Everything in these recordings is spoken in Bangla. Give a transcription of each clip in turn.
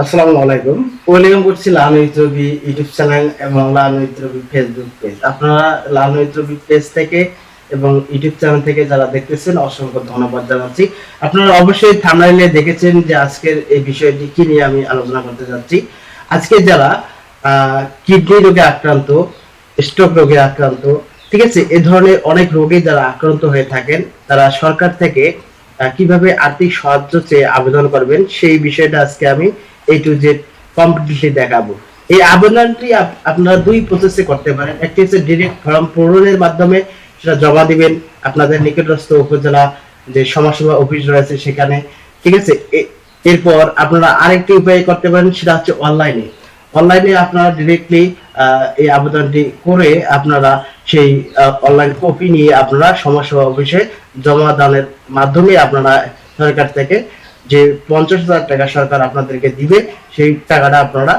আসসালামু আলাইকুম। ওয়েলকাম করছি ইউটিউব চ্যানেল এবং ফেসবুক পেজ। আপনারা পেজ থেকে এবং ইউটিউব চ্যানেল থেকে যারা দেখতেছেন, অসংখ্য ধন্যবাদ জানাচ্ছি। আপনারা অবশ্যই দেখেছেন যে আজকের এই বিষয়টি কি নিয়ে আমি আলোচনা করতে যাচ্ছি। আজকে যারা কিডনি রোগে আক্রান্ত স্ট্রোক রোগে আক্রান্ত, ঠিক আছে, এ ধরনের অনেক রোগে যারা আক্রান্ত হয়ে থাকেন, তারা সরকার থেকে কীভাবে আর্থিক সাহায্য চেয়ে আবেদন করবেন সেই বিষয়টা আজকে আমি এই টু জেড কমপ্লিটলি দেখাবো। এই আবেদনটি আপনারা দুই প্রসেসে করতে পারেন। একটি হচ্ছে ডিরেক্ট ফর্ম পূরণের মাধ্যমে সেটা জমা দিবেন আপনাদের নিকটস্থ উপজেলা যে সমাজসেবা অফিস রয়েছে সেখানে। ঠিক আছে? এরপর আপনারা আরেকটি উপায় করতে পারেন, সেটা হচ্ছে অনলাইনে অনলাইনে আপনারা ডিরেক্টলি এই আবেদনটি করে আপনারা সেই অনলাইন কপি নিয়ে আপনারা সমাজসেবা অফিসে জমা দানের মাধ্যমে আপনারা সরকার থেকে যে পঞ্চাশ হাজার টাকা সরকার আপনাদেরকে দিবে, সেই টাকাটা আপনারা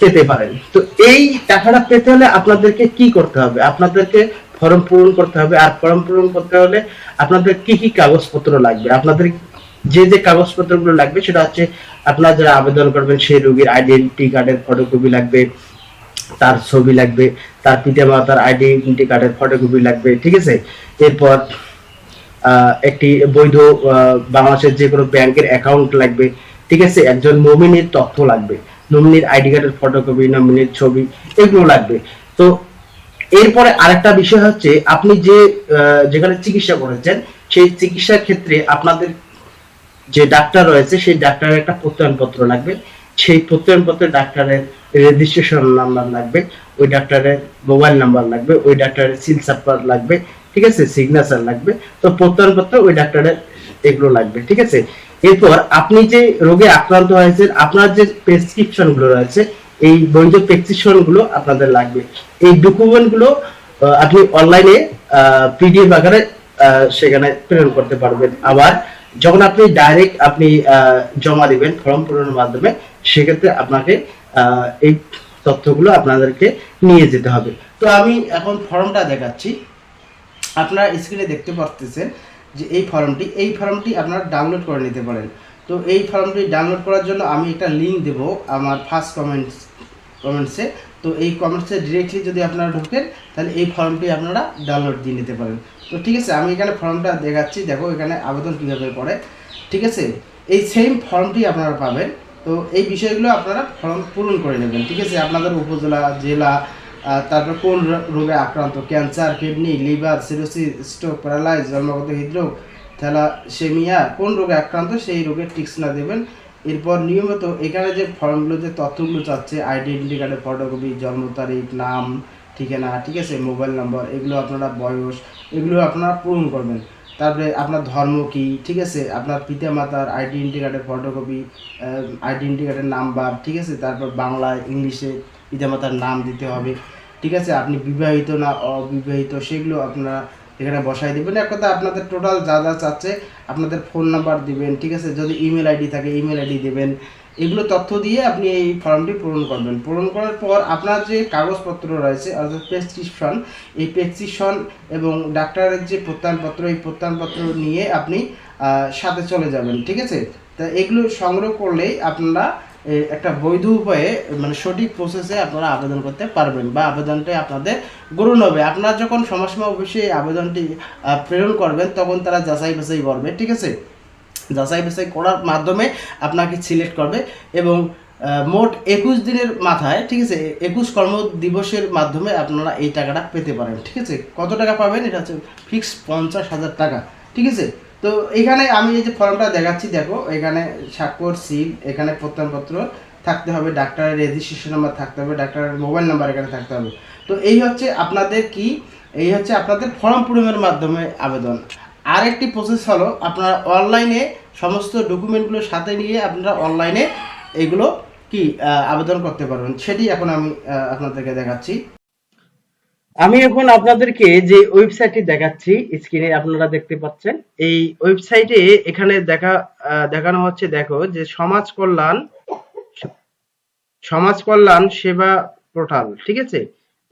পেতে পারেন। তো এই টাকাটা পেতে হলে আপনাদেরকে কি করতে হবে? আপনাদেরকে ফর্ম পূরণ করতে হবে। আর ফর্ম পূরণ করতে হলে আপনাদের কি কি কাগজপত্র লাগবে? আপনাদের যে যে কাগজপত্রগুলো লাগবে, সেটা হচ্ছে আপনারা যারা আবেদন করবেন, সেই রোগীর আইডেন্টি কার্ডের ফটোকপি লাগবে, তার ছবি লাগবে, তার পিতা মাতার আইডেন্টি কার্ডের ফটোকপি লাগবে, ঠিক আছে? এরপর একটি বৈধ বাংলাদেশের যে কোনো ব্যাংকের অ্যাকাউন্ট লাগবে। ঠিক আছে? একজন নমিনির তথ্য লাগবে। নমিনির আইডি কার্ডের ফটোকপি নমিনির ছবি, এগুলো লাগবে। তো এরপরে আরেকটা বিষয় হচ্ছে, আপনি যে যেখানে চিকিৎসা করেছেন, সেই চিকিৎসার ক্ষেত্রে আপনাদের যে ডাক্তার রয়েছে, সেই ডাক্তারের একটা প্রত্যয়নপত্র লাগবে। সেই প্রত্যয়নপত্রে ডাক্তারের রেজিস্ট্রেশন নাম্বার লাগবে, ওই ডাক্তারের মোবাইল নাম্বার লাগবে, ওই ডাক্তারের সিল সাপ্পার লাগবে ঠিক আছে সিগনেচার লাগবে। তো প্রত্যয়নপত্র ওই ডাক্তারের এগুলো লাগবে, ঠিক আছে? এরপর আপনি যে রোগে আক্রান্ত হয়েছেন, আপনার যে প্রেসক্রিপশনগুলো রয়েছে, এই বৈধ প্রেসক্রিপশনগুলো আপনাদের লাগবে। এই ডকুমেন্টগুলো আপনি অনলাইনে পিডিএফ আকারে সেখানে প্রেরণ করতে পারবেন। আবার যখন আপনি ডাইরেক্ট আপনি জমা দিবেন ফর্ম পূরণের মাধ্যমে, সেক্ষেত্রে আপনাকে এই তথ্যগুলো আপনাদেরকে নিয়ে যেতে হবে। তো আমি এখন ফর্মটা দেখাচ্ছি। আপনারা স্ক্রিনে দেখতে পাচ্ছেন যে এই ফর্মটি এই ফর্মটি আপনারা ডাউনলোড করে নিতে পারেন। তো এই ফর্মটি ডাউনলোড করার জন্য আমি একটা লিঙ্ক দেব আমার ফার্স্ট কমেন্টস কমেন্টসে তো এই কমেন্টসে ডিরেক্টলি যদি আপনারা ঢোকেন, তাহলে এই ফর্মটি আপনারা ডাউনলোড দিয়ে নিতে পারেন। তো ঠিক আছে, আমি এখানে ফর্মটা দেখাচ্ছি। দেখো, এখানে আবেদন কীভাবে করে। ঠিক আছে, এই সেম ফর্মটি আপনারা পাবেন। তো এই বিষয়গুলো আপনারা ফর্ম পূরণ করে নেবেন। ঠিক আছে, আপনাদের উপজেলা, জেলা তারপর কোন রোগে আক্রান্ত? Cancer, kidney, liver, cirrhosis, stroke, paralyse, জন্মগত হৃদরোগ, থ্যালাসেমিয়া। কোন রোগে আক্রান্ত সেই রোগের টিক্সনা দেবেন। এরপর নিয়মিত এখানে যে ফর্মগুলো, যে তথ্যগুলো চাচ্ছে, আইডেন্টি কার্ডের ফটোকপি, জন্ম তারিখ, নাম, ঠিকানা, ঠিক আছে, মোবাইল নাম্বার, এগুলো আপনারা বয়স, এগুলো আপনারা পূরণ করবেন। তারপরে আপনার ধর্ম কি, ঠিক আছে, আপনার পিতা মাতার আইডেন্টি কার্ডের ফটোকপি আইডেন্টি কার্ডের নাম্বার, ঠিক আছে, তারপর বাংলায়, ইংলিশে পিতামাতার নাম দিতে হবে। ঠিক আছে? আপনি বিবাহিত না অবিবাহিত সেগুলো আপনারা এখানে বসাই দেবেন। এক কথা আপনাদের টোটাল যা যা চাচ্ছে আপনাদের ফোন নাম্বার দিবেন, ঠিক আছে? যদি ইমেল আইডি থাকে ইমেল আইডি দেবেন। এগুলো তথ্য দিয়ে আপনি এই ফর্মটি পূরণ করবেন। পূরণ করার পর আপনার যে কাগজপত্র রয়েছে, অর্থাৎ প্রেসক্রিপশন এই প্রেসক্রিপশন এবং ডাক্তারের যে প্রত্যয়নপত্র, এই প্রত্যয়নপত্র নিয়ে আপনি সাথে চলে যাবেন, ঠিক আছে? তা এগুলো সংগ্রহ করলেই আপনারা একটা বৈধ উপায়ে মানে সঠিক প্রসেসে আপনারা আবেদন করতে পারবেন বা আবেদনটা আপনাদের গ্রহণ হবে আপনারা যখন সমাজসেবা অফিসে আবেদনটি প্রেরণ করবেন, তখন তারা যাচাই বাছাই করবে, ঠিক আছে? যাচাই বাছাই করার মাধ্যমে আপনাকে সিলেক্ট করবে এবং মোট একুশ দিনের মাথায়, ঠিক আছে? একুশ কর্ম দিবসের মাধ্যমে আপনারা এই টাকাটা পেতে পারেন, ঠিক আছে? কত টাকা পাবেন? এটা হচ্ছে ফিক্স পঞ্চাশ হাজার টাকা, ঠিক আছে? তো এখানে আমি এই যে ফর্মটা দেখাচ্ছি, দেখো, এখানে স্বাক্ষর সিল এখানে প্রত্যয়নপত্র থাকতে হবে, ডাক্তারের রেজিস্ট্রেশন নাম্বার থাকতে হবে, ডাক্তারের মোবাইল নাম্বার এখানে থাকতে হবে। তো এই হচ্ছে আপনাদের কি, এই হচ্ছে আপনাদের ফর্ম পূরণের মাধ্যমে আবেদন। আরেকটি প্রসেস হলো, আপনারা অনলাইনে সমস্ত ডকুমেন্টগুলো সাথে নিয়ে আপনারা অনলাইনে এগুলো কি আবেদন করতে পারবেন। সেটি এখন আমি আপনাদেরকে দেখাচ্ছি। আমি এখন আপনাদেরকে যে ওয়েবসাইটটি দেখাচ্ছি স্ক্রিনে আপনারা দেখতে পাচ্ছেন, এই ওয়েবসাইটে এখানে দেখা দেখানো হচ্ছে, দেখো, যে সমাজ কল্যাণ সমাজ কল্যাণ সেবা পোর্টাল ঠিক আছে?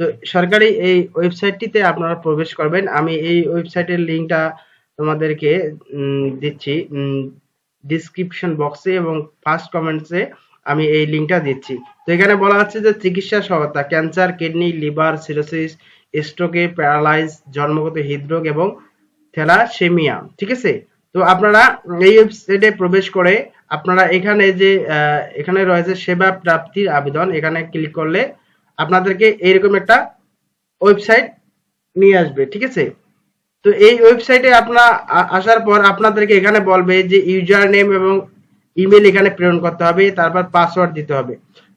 তো সরকারি এই ওয়েবসাইটটিতে আপনারা প্রবেশ করবেন। আমি এই ওয়েবসাইটের লিংকটা তোমাদেরকে দিচ্ছি ডিসক্রিপশন বক্সে এবং ফার্স্ট কমেন্টসে আমি এই লিঙ্কটা দিচ্ছি। তো এখানে বলা হচ্ছে যে চিকিৎসা সহায়তা ক্যান্সার কিডনি লিভার সিরোসিস স্ট্রোকে প্যারালাইজ জন্মগত হৃদরোগ এবং থ্যালাসেমিয়া ঠিক আছে? তো আপনারা এই ওয়েবসাইটে প্রবেশ করে আপনারা এখানে যে এখানে রয়েছে সেবা প্রাপ্তির আবেদন, এখানে ক্লিক করলে আপনাদেরকে এরকম একটা ওয়েবসাইট নিয়ে আসবে, ঠিক আছে? তো এই ওয়েবসাইটে আপনারা আসার পর আপনাদেরকে এখানে বলবে যে ইউজার নেম এবং ইমেল এখানে প্রেরণ করতে হবে, তারপর পাসওয়ার্ড দিতে হবে।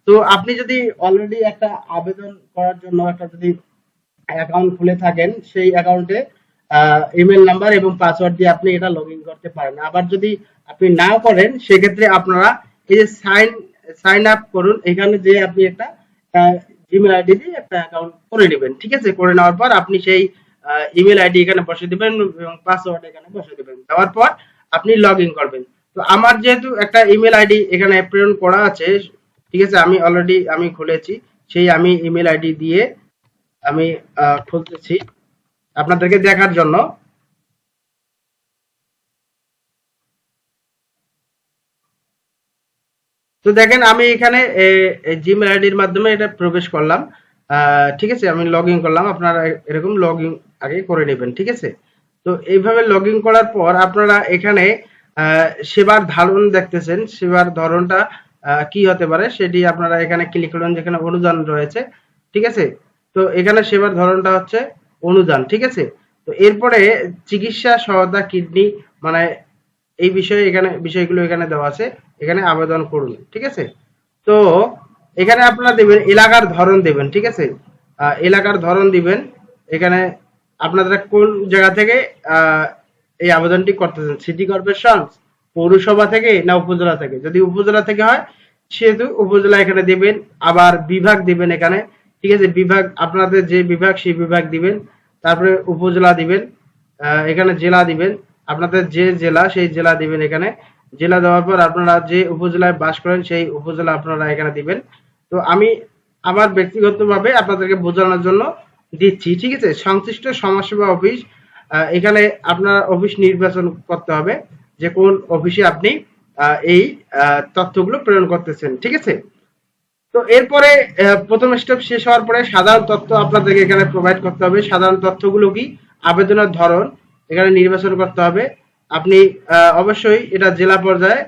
তো আপনি যদি অলরেডি একটা আবেদন করার জন্য একটা যদি অ্যাকাউন্ট খুলে থাকেন, সেই অ্যাকাউন্টে ইমেল নাম্বার এবং পাসওয়ার্ড দিয়ে আপনি এটা লগ করতে পারেন। আবার যদি আপনি নাও করেন, সেক্ষেত্রে আপনারা এই যে সাইন সাইন আপ করুন, এখানে যে আপনি একটা জিমেল আইডি দিয়ে একটা অ্যাকাউন্ট করে নেবেন, ঠিক আছে? করে নেওয়ার পর আপনি সেই ইমেল আইডি এখানে বসে দিবেন এবং পাসওয়ার্ড এখানে বসে দিবেন। দেওয়ার পর আপনি লগ ইন করবেন। তো আমার যেহেতু একটা ইমেল আইডি এখানে প্রেরণ করা আছে, ঠিক আছে, আমি অলরেডি আমি খুলেছি, সেই আমি ইমেল আইডি দিয়ে আমি খুলতেছি আপনাদেরকে দেখার জন্য। তো দেখেন, আমি এখানে জিমেল আইডির মাধ্যমে এটা প্রবেশ করলাম। ঠিক আছে, আমি লগ ইন করলাম, আপনারা এরকম লগ ইন আগে করে নেবেন, ঠিক আছে? তো এইভাবে লগ ইন করার পর আপনারা এখানে সেবার ধারণ দেখতেছেন, সেবার ধরনটা কি হতে পারে সেটি আপনারা এখানে ক্লিক করুন, যেখানে অনুদান রয়েছে, ঠিক আছে? তো এখানে সেবার ধরনটা হচ্ছে অনুদান, ঠিক আছে? তো এরপরে চিকিৎসা, সহায়তা, কিডনি মানে এই বিষয়ে এখানে, বিষয়গুলো এখানে দেওয়া আছে, এখানে আবেদন করুন, ঠিক আছে? তো এখানে আপনারা দেবেন, এলাকার ধরন দেবেন, ঠিক আছে? এলাকার ধরন দিবেন, এখানে আপনারা কোন জায়গা থেকে এই আবেদনটি করতেছেন সিটি কর্পোরেশন পৌরসভা থেকে না উপজেলা থেকে? যদি উপজেলা থেকে হয়, সেহেতু উপজেলা এখানে দিবেন, আবার বিভাগ দিবেন এখানে। ঠিক আছে, বিভাগ, আপনাদের যে বিভাগ, সেই বিভাগ দিবেন, তারপরে উপজেলা দিবেন এখানে জেলা দিবেন, আপনাদের যে জেলা, সেই জেলা দিবেন এখানে। জেলা দেওয়ার পর আপনারা যে উপজেলায় বাস করেন, সেই উপজেলা আপনারা এখানে দিবেন। তো আমি আমার ব্যক্তিগতভাবে আপনাদেরকে বোঝানোর জন্য দিচ্ছি। ঠিক আছে, সংশ্লিষ্ট সমাজসেবা অফিস এখানে আপনার অফিস নির্বাচন করতে হবে যে কোন অফিসে আপনি এই তথ্যগুলো প্রেরণ করতেছেন, ঠিক আছে? তো এরপরে প্রথম স্টেপ শেষ হওয়ার পরে সাধারণ তথ্য আপনাদেরকে এখানে প্রোভাইড করতে হবে। সাধারণ তথ্যগুলো কি? আবেদনের ধরন এখানে নির্বাচন করতে হবে। আপনি অবশ্যই এটা জেলা পর্যায়ে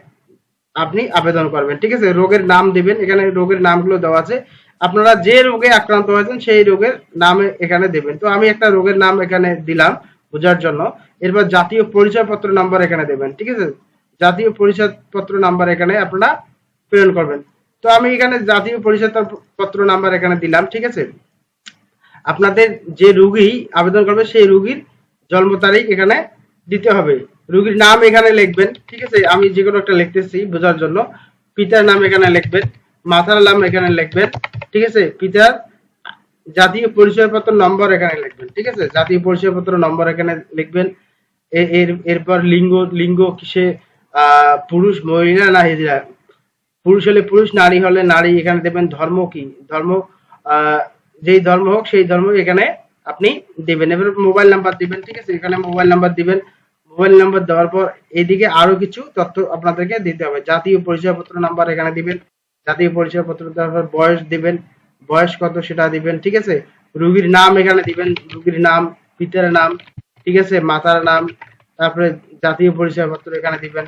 আপনি আবেদন করবেন, ঠিক আছে? রোগের নাম দিবেন, এখানে রোগের নামগুলো দেওয়া আছে। আপনারা যে রোগে আক্রান্ত হয়েছেন সেই রোগের নাম এখানে দেবেন। তো আমি একটা রোগের নাম এখানে দিলাম। বোঝার জন্য। এরপর জাতীয় পরিচয়পত্র নাম্বার এখানে দেবেন, ঠিক আছে? জাতীয় পরিচয়পত্র নাম্বার এখানে আপনারা প্রেরণ করবেন। তো আমি এখানে জাতীয় পরিচয়পত্র নাম্বার এখানে দিলাম, ঠিক আছে? আপনাদের যে রুগী আবেদন করবে, সেই রুগীর জন্ম তারিখ এখানে দিতে হবে। রুগীর নাম এখানে লিখবেন, ঠিক আছে? আমি যে কোনো একটা লিখতেছি বোঝার জন্য। পিতার নাম এখানে লিখবেন, মাতার নাম এখানে লিখবেন, ঠিক আছে? পিতার জাতীয় পরিচয়পত্র নম্বর এখানে লিখবেন, ঠিক আছে? জাতীয় পরিচয়পত্র নম্বর এখানে লিখবেন। এর, এরপর লিঙ্গ লিঙ্গ কিসে পুরুষ, মহিলা না হিজড়া? পুরুষ হলে পুরুষ, নারী হলে নারী, এখানে দেবেন ধর্ম কি? ধর্ম যেই ধর্ম হোক, সেই ধর্ম এখানে আপনি দেবেন। এবার মোবাইল নাম্বার দিবেন, ঠিক আছে? এখানে মোবাইল নাম্বার দিবেন। মোবাইল নাম্বার দেওয়ার পর এদিকে আরও কিছু তথ্য আপনাদেরকে দিতে হবে। জাতীয় পরিচয়পত্র নাম্বার এখানে দিবেন। জাতীয় পরিচয়পত্র দেওয়ার পর বয়স দিবেন। বয়স কত সেটা দিবেন, ঠিক আছে? রুগীর নাম এখানে দিবেন, রুগীর নাম, পিতার নাম, ঠিক আছে? মাতার নাম, তারপরে জাতীয় পরিচয়পত্র এখানে দিবেন,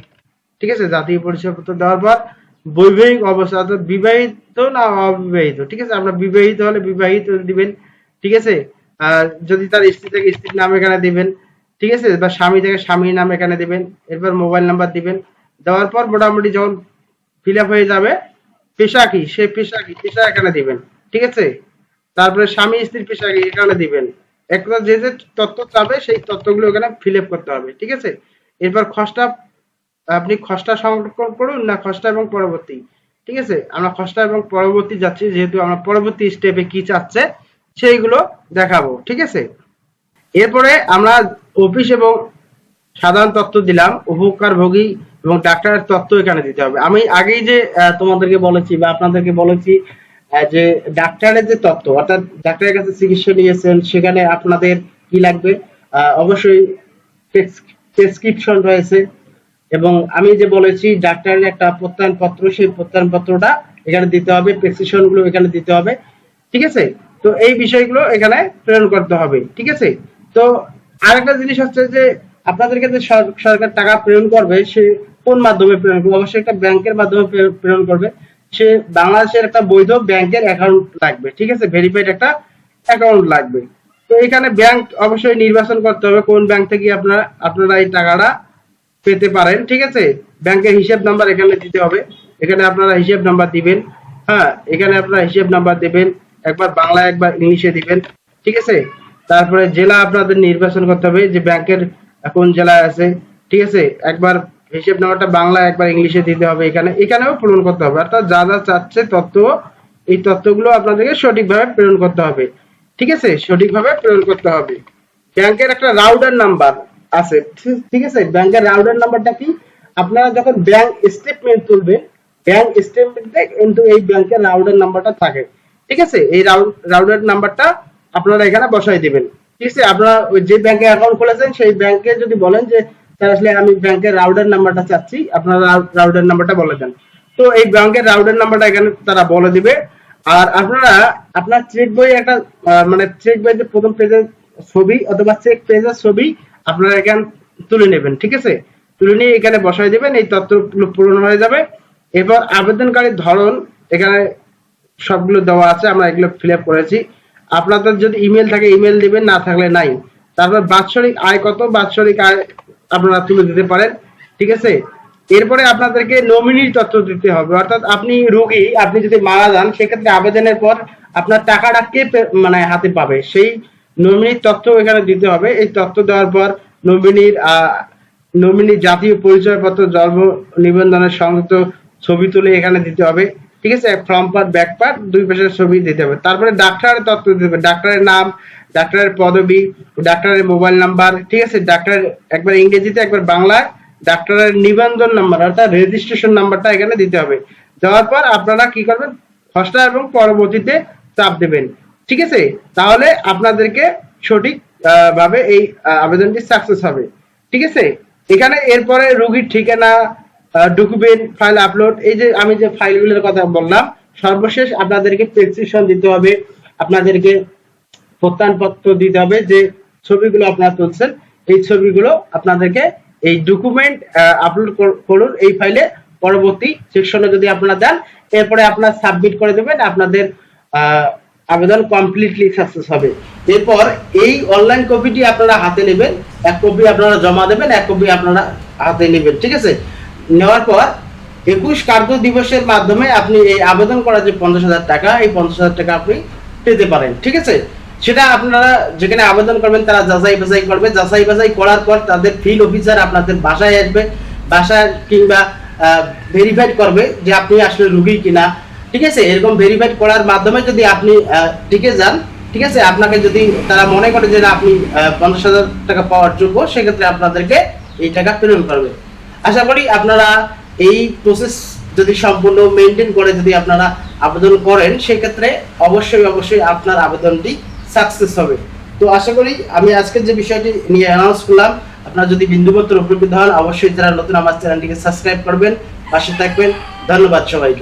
ঠিক আছে? জাতীয় পরিচয়পত্র দেওয়ার পর বৈবাহিক অবস্থা, অর্থাৎ বিবাহিত না অবিবাহিত, ঠিক আছে? আপনার বিবাহিত হলে বিবাহিত দিবেন, ঠিক আছে? আর যদি তার স্ত্রী থেকে স্ত্রীর নাম এখানে দিবেন, ঠিক আছে? বা স্বামী থেকে স্বামীর নাম এখানে দিবেন, এরপর মোবাইল নাম্বার দিবেন, দেওয়ার পর মোটামুটি যখন ফিল হয়ে যাবে পেশা কি সে পেশা কি পেশা এখানে দিবেন। ঠিক আছে? তারপরে স্বামী স্ত্রীর পেশা এখানে দিবেন। একটা যে যে তথ্য চাবে, সেই তথ্যগুলো এখানে ফিল করতে হবে, ঠিক আছে? এরপর খসড়া, আপনি খসড়া সংরক্ষণ করুন না খসড়া এবং পরবর্তী, ঠিক আছে? আমরা খসড়া এবং পরবর্তী যাচ্ছি, যেহেতু আমরা পরবর্তী স্টেপে কি চাচ্ছে, সেইগুলো দেখাবো, ঠিক আছে? এরপরে আমরা অফিস এবং সাধারণ তত্ত্ব দিলাম, উপকারভোগী এবং ডাক্তারের তত্ত্ব এখানে দিতে হবে। আমি আগেই যে তোমাদেরকে বলেছি বা আপনাদেরকে বলেছি যে ডাক্তারের যে তত্ত্ব, অর্থাৎ ডাক্তারের কাছে চিকিৎসা নিয়েছেন, সেখানে আপনাদের কি লাগবে? অবশ্যই প্রেসক্রিপশন রয়েছে। এবং আমি যে বলেছি, ডাক্তারের একটা প্রত্যয়ন পত্র সেই প্রত্যয়ন পত্রটা এখানে দিতে হবে প্রেসক্রিপশনগুলো এখানে দিতে হবে। ঠিক আছে? তো এই বিষয়গুলো এখানে প্রেরণ করতে হবে। ঠিক আছে? তো আরেকটা জিনিস হচ্ছে যে আপনাদেরকে যে সরকার টাকা প্রেরণ করবে, সে কোন মাধ্যমে প্রেরণ করবে? অবশ্যই একটা ব্যাংকের মাধ্যমে প্রেরণ করবে। সে বাংলাদেশের একটা বৈধ ব্যাংকের অ্যাকাউন্ট লাগবে, ঠিক আছে? ভেরিফাইড একটা অ্যাকাউন্ট লাগবে। তো এখানে ব্যাংক অবশ্যই নির্বাচন করতে হবে, কোন ব্যাংক থেকে আপনারা আপনারা এই টাকাটা পেতে পারেন, ঠিক আছে? ব্যাংকের হিসাব নাম্বার এখানে দিতে হবে। এখানে আপনারা হিসাব নাম্বার দিবেন হ্যাঁ? এখানে আপনারা হিসাব নাম্বার দিবেন, একবার বাংলা একবার ইংলিশে দিবেন, ঠিক আছে? তারপরে জেলা আপনাদের নির্বাচন করতে হবে যে ব্যাংকের কোন জেলায় আছে, ঠিক আছে? একবার হিসাব নাম্বারটা বাংলা একবার ইংলিশে দিতে হবে। এখানে এখানেও পূরণ করতে হবে। অর্থাৎ যা যা চাচ্ছে তথ্য, এই তথ্যগুলো আপনাদেরকে সঠিকভাবে প্রেরণ করতে হবে। ঠিক আছে? সঠিকভাবে প্রেরণ করতে হবে। ব্যাংকের একটা রাউডার নাম্বার আছে। ঠিক- আছে? ব্যাংকের রাউডার নাম্বারটা কি? আপনারা যখন ব্যাংক স্টেটমেন্ট তুলবেন ব্যাংক স্টেটমেন্টে কিন্তু এই ব্যাংকের রাউডার নাম্বারটা থাকে। ঠিক আছে? এই রাউডার নাম্বারটা আপনারা এখানে বসাই দিবেন। ঠিক আছে? আপনারা যে ব্যাংকে অ্যাকাউন্ট খুলেছেন, সেই ব্যাংকে যদি বলেন যে স্যার আসলে আমি ব্যাংকের রাউডার নাম্বারটা চাচ্ছি। আপনারা রাউডার নাম্বারটা বলে দেন। তো এই ব্যাংকের রাউডার নাম্বারটা এখানে তারা বলে দিবে। আর আপনারা আপনার চেক বই একটা মানে চেক বই যে প্রথম পেজের ছবি অথবা চেক পেজের ছবি আপনারা এখানে তুলে নেবেন, ঠিক আছে? তুলে নিয়ে এখানে বসাই দেবেন, এই তথ্যগুলো পূরণ হয়ে যাবে। এবার আবেদনকারীর ধরন এখানে সবগুলো দেওয়া আছে, আমরা এগুলো ফিল আপ করেছি। আপনাদের যদি ইমেল থাকে ইমেল দিবেন, না থাকলে নাই। তারপর বাৎসরিক আয় কত? বাৎসরিক আয় আপনারা তুলে দিতে পারেন ঠিক আছে? এরপরে আপনাদেরকে নমিনির তথ্য দিতে হবে। অর্থাৎ আপনি রোগী আপনি যদি মারা যান সেক্ষেত্রে আবেদনের পর আপনার টাকাটা কে মানে হাতে পাবে? সেই নমিনির তথ্য এখানে দিতে হবে। এই তথ্য দেওয়ার পর নমিনির আহ, নমিনি জাতীয় পরিচয়পত্র জন্ম নিবন্ধনের সংযুক্ত ছবি তুলে এখানে দিতে হবে। ঠিক আছে? ফ্রম পার্ট ব্যাক পার্ট দুই পাশের ছবি দিতে হবে। তারপরে ডাক্তারের তথ্য দিতে হবে। ডাক্তারের নাম, ডাক্তারের পদবি, ডাক্তারের মোবাইল নাম্বার, ঠিক আছে? ডাক্তারের একবার ইংরেজিতে, একবার বাংলায়, ডাক্তারের নিবন্ধন নাম্বার, অর্থাৎ রেজিস্ট্রেশন নাম্বারটা এখানে দিতে হবে। দেওয়ার পর আপনারা কি করবেন? খসড়া এবং পরবর্তীতে চাপ দেবেন। ঠিক আছে? তাহলে আপনাদেরকে সঠিক ভাবে এই আবেদনটি সাকসেস হবে। ঠিক আছে? এখানে এরপরে রোগীর ঠিকানা ডকুমেন্ট ফাইল আপলোড এই যে আমি যে ফাইলগুলোর কথা বললাম, সর্বশেষ আপনাদেরকে প্রেসক্রিপশন দিতে হবে, আপনাদেরকে প্রত্যয়নপত্র দিতে হবে যে ছবিগুলো আপনারা তুলছেন, এই ছবিগুলো আপনাদেরকে এই ডকুমেন্ট আপলোড করুন, এই ফাইলে পরবর্তী সেকশনে যদি আপনারা দেন এরপরে আপনারা সাবমিট করে দেবেন, আপনাদের আবেদন কমপ্লিটলি সাকসেস হবে। এরপর এই অনলাইন কপিটি আপনারা হাতে নেবেন, এক কপি আপনারা জমা দেবেন, এক কপি আপনারা হাতে নেবেন, ঠিক আছে? নেওয়ার পর একুশ কার্য দিবসের মাধ্যমে আপনি এই আবেদন করা যে পঞ্চাশ হাজার টাকা, এই পঞ্চাশ হাজার টাকা আপনি পেতে পারেন, ঠিক আছে? সেটা আপনারা যেখানে আবেদন করবেন, তারা যাচাই বাছাই করবে। যাচাই বাছাই করার পর তাদের ফিল্ড অফিসার আপনাদের বাসায় আসবে, বাসায় কিংবা ভেরিফাইড করবে যে আপনি আসলে রুগী কিনা, ঠিক আছে? এরকম ভেরিফাইড করার মাধ্যমে যদি আপনি টিকে যান, ঠিক আছে? আপনাকে যদি তারা মনে করে যে আপনি পঞ্চাশ হাজার টাকা পাওয়ার যোগ্য, সেক্ষেত্রে আপনাদেরকে এই টাকা প্রেরণ করবে। আশা করি আপনারা এই প্রসেস যদি সম্পূর্ণ মেনটেন করে যদি আপনারা আবেদন করেন, সেক্ষেত্রে অবশ্যই অবশ্যই আপনার আবেদনটি সাকসেস হবে। তো আশা করি আমি আজকের যে বিষয়টি নিয়ে অ্যানাউন্স করলাম, আপনারা যদি বিন্দুমাত্র উপকৃত হন, অবশ্যই যারা নতুন আমার চ্যানেলটিকে সাবস্ক্রাইব করবেন, পাশে থাকবেন। ধন্যবাদ সবাইকে।